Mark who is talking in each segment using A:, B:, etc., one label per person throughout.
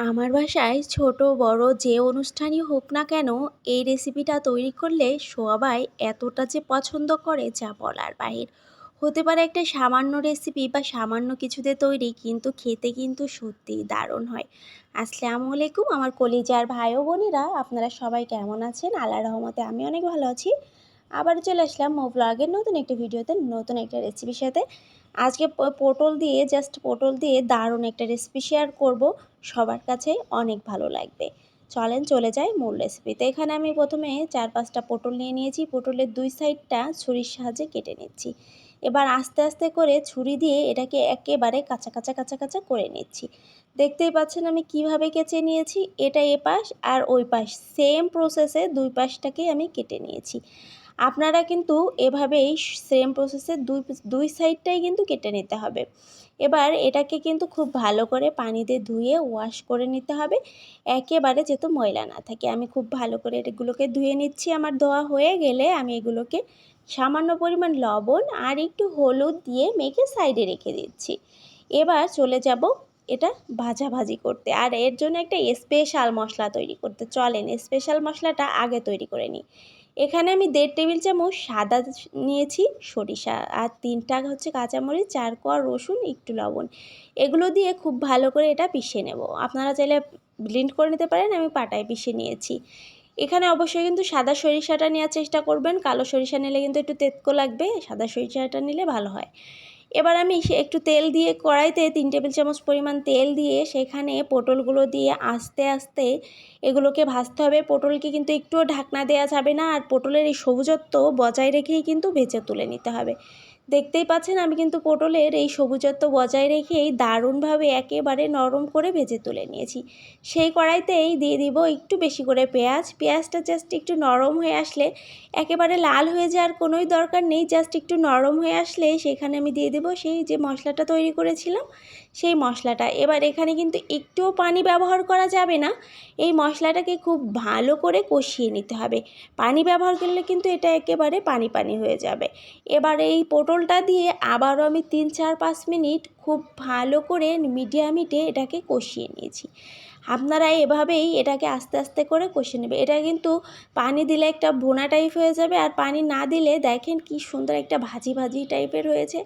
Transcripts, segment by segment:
A: আমার বাসায় ছোট, বড় যে অনুষ্ঠানই হোক না কেন, এই রেসিপিটা তৈরি করলে সবাই এতটা যে পছন্দ করে যা বলার বাহির। হতে পারে একটা সামান্য রেসিপি বা সামান্য কিছুতে তৈরি, কিন্তু খেতে কিন্তু সত্যিই দারুণ হয়। আসসালামু আলাইকুম, আমার কলিজার ভাই ও বোনেরা, আপনারা সবাই কেমন আছেন? আল্লাহ রহমতে আমি অনেক ভালো আছি। আবার চলে আসলাম মো ব্লগের নতুন একটি ভিডিওতে নতুন একটা রেসিপির সাথে। আজকে পটল দিয়ে জাস্ট পটল দিয়ে দারুণ একটা রেসিপি শেয়ার করব। সবার কাছে অনেক ভালো লাগবে। চলেন চলে যাই মূল রেসিপিতে এখানে আমি প্রথমে চার পাঁচটা পটল নিয়ে নিয়েছি। পটলের দুই সাইডটা ছুরির সাহায্যে কেটে নিচ্ছি। এবার আস্তে আস্তে করে ছুরি দিয়ে এটাকে একেবারে কাঁচা কাঁচা কাঁচা কাঁচা করে নিচ্ছি। দেখতেই পাচ্ছেন আমি কীভাবে কেচে নিয়েছি। এটা এ পাশ আর ওই পাশ সেম প্রসেসে দুই পাশটাকেই আমি কেটে নিয়েছি। আপনারা কিন্তু এভাবেই সেম প্রসেসে দুই দুই সাইডটাই কিন্তু কেটে নিতে হবে। এবার এটাকে কিন্তু খুব ভালো করে পানিতে ধুয়ে ওয়াশ করে নিতে হবে। একেবারে যেহেতু ময়লা না থাকে, আমি খুব ভালো করে এগুলোকে ধুয়ে নিচ্ছি। আমার ধোয়া হয়ে গেলে আমি এগুলোকে সামান্য পরিমাণ লবণ আর একটু হলুদ দিয়ে মেখে সাইডে রেখে দিচ্ছি। এবার চলে যাব এটা ভাজাভাজি করতে। আর এর জন্য একটা স্পেশাল মশলা তৈরি করতে। চলেন স্পেশাল মশলাটা আগে তৈরি করে নিই। এখানে আমি দেড় টেবিল চামচ সাদা নিয়েছি, সরিষা, আর তিনটা হচ্ছে কাঁচামরিচ, চার কোয়া রসুন, একটু লবণ। এগুলো দিয়ে খুব ভালো করে এটা পিষে নেব। আপনারা চাইলে ব্লিন্ড করে নিতে পারেন, আমি পাটায় পিষে নিয়েছি। এখানে অবশ্যই কিন্তু সাদা সরিষাটা নেওয়ার চেষ্টা করবেন। কালো সরিষা নিলে কিন্তু একটু তেতকো লাগবে। সাদা সরিষাটা নিলে ভালো হয়। এবার আমি একটু তেল দিয়ে কড়াইতে তিন টেবিল চামচ পরিমাণ তেল দিয়ে সেখানে পটলগুলো দিয়ে আস্তে আস্তে এগুলোকে ভাজতে হবে। পটলকে কিন্তু একটুও ঢাকনা দেওয়া যাবে না। আর পটলের এই সবুজত্ব বজায় রেখেই কিন্তু ভেজে তুলে নিতে হবে। দেখতেই পাচ্ছেন আমি কিন্তু পটলের এই সবুজত্ব বজায় রেখেই দারুণভাবে একেবারে নরম করে ভেজে তুলে নিয়েছি। সেই কড়াইতেই দিয়ে দিব একটু বেশি করে পেঁয়াজ। পেঁয়াজটা জাস্ট একটু নরম হয়ে আসলে একেবারে লাল হয়ে যাওয়ার কোনোই দরকার নেই জাস্ট একটু নরম হয়ে আসলে সেখানে আমি দিয়ে দেবো সেই যে মশলাটা তৈরি করেছিলাম, সেই মশলাটা। এবার এখানে কিন্তু একটুও পানি ব্যবহার করা যাবে না, এই মশলাটাকে খুব ভালো করে কষিয়ে নিতে হবে। পানি ব্যবহার করলে কিন্তু এটা একেবারে পানি পানি হয়ে যাবে। এবার এই পটলটা দিয়ে আবারও আমি তিন চার পাঁচ মিনিট খুব ভালো করে মিডিয়াম হিটে এটাকে কষিয়ে নিয়েছি। আপনারা এভাবেই এটাকে আস্তে আস্তে করে কষে নেবে। এটা কিন্তু পানি দিলে একটা ভোনা টাইপ হয়ে যাবে আর পানি না দিলে দেখেন কি সুন্দর একটা ভাজি ভাজি টাইপের হয়েছে।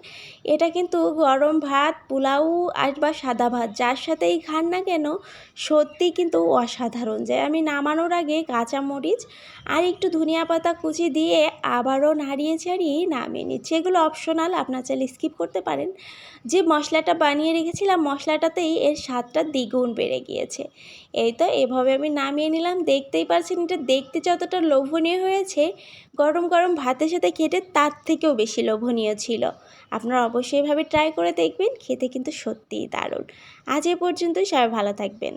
A: এটা কিন্তু গরম ভাত, পোলাও আর বা সাদা ভাত, যার সাথেই খান না কেন সত্যি কিন্তু অসাধারণ যায়। আমি নামানোর আগে কাঁচামরিচ আর একটু ধনিয়া পাতা কুচি দিয়ে আবারও নাড়িয়ে ছাড়িয়ে নামিয়ে নিচ্ছি। এগুলো অপশনাল আপনার চাইলে স্কিপ করতে পারেন। যে মশলাটা বানিয়ে রেখেছিলাম, মশলাটাতেই এর স্বাদটা দ্বিগুণ বেড়ে গিয়েছে। এই তো, এভাবে আমি নামিয়ে নিলাম। দেখতেই পারছেন, এটা দেখতে যতটা লোভনীয় হয়েছে, গরম গরম ভাতের সাথে খেটে তার থেকেও বেশি লোভনীয় ছিল। আপনারা অবশ্যই এভাবে ট্রাই করে দেখবেন, খেতে কিন্তু সত্যিই দারুণ। আজ এ পর্যন্তই, সবাই ভালো থাকবেন।